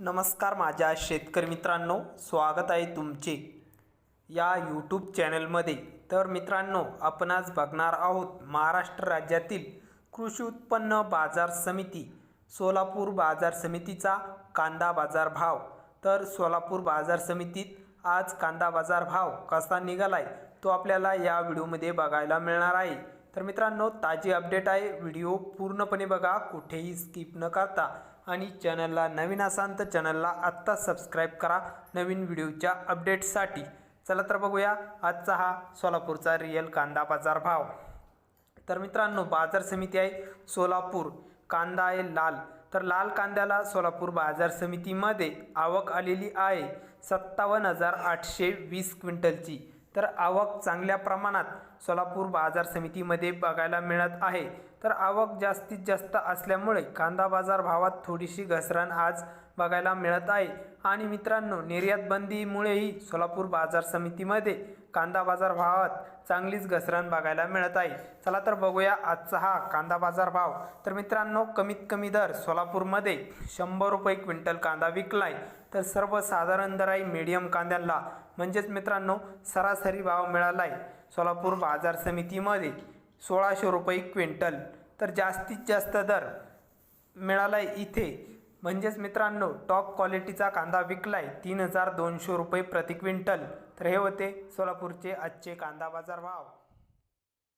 नमस्कार माझ्या शेतकरी मित्रांनो स्वागत आहे तुमचे या यूट्यूब चॅनलमध्ये तर मित्रांनो आपण आज बघणार आहोत महाराष्ट्र राज्यातील कृषी उत्पन्न बाजार समिती सोलापूर बाजार समितीचा कांदा बाजार भाव. तर सोलापूर बाजार समितीत आज कांदा बाजार भाव कसा निघाला आहे तो आपल्याला या व्हिडिओमध्ये बघायला मिळणार आहे. तर मित्रांनो ताजी अपडेट आहे. व्हिडिओ पूर्णपणे बघा कुठेही स्किप न करता. आणि चॅनलला नवीन असाल तर चॅनलला आत्ता सबस्क्राईब करा. नवीन व्हिडिओच्या अपडेट्ससाठी चला तर बघूया आजचा हा सोलापूरचा रिअल कांदा बाजार भाव. तर मित्रांनो बाजार समिती आहे सोलापूर कांदा आहे लाल. तर लाल कांद्याला सोलापूर बाजार समितीमध्ये आवक आलेली आहे सत्तावन्न हजार आठशे वीस क्विंटलची. तर आवक चांगल्या प्रमाणात सोलापूर बाजार समितीमध्ये बघायला मिळत आहे. तर आवक जास्तीत जास्त असल्यामुळे कांदा बाजार भावात थोडीशी घसरण आज बघायला मिळत आहे. आणि मित्रांनो निर्यात बंदीमुळेही सोलापूर बाजार समितीमध्ये कांदा बाजार भावात चांगलीच घसरण बघायला मिळत आहे. चला तर बघूया आजचा हा कांदा बाजार भाव. तर मित्रांनो कमीत कमी दर सोलापूरमध्ये शंभर रुपये क्विंटल कांदा विकलाय. तर सर्वसाधारण दर आहे मीडियम कांद्याला म्हणजेच मित्रांनो सरासरी भाव मिळालाय सोलापूर बाजार समितीमध्ये. सोळाशे रुपये क्विंटल. तर जास्तीत जास्त दर मिळाला आहे इथे. म्हणजेच मित्रांनो टॉप क्वालिटीचा कांदा विकलाय तीन हजार दोनशे रुपये प्रति क्विंटल. तर हे होते सोलापूरचे आजचे कांदा बाजार भाव.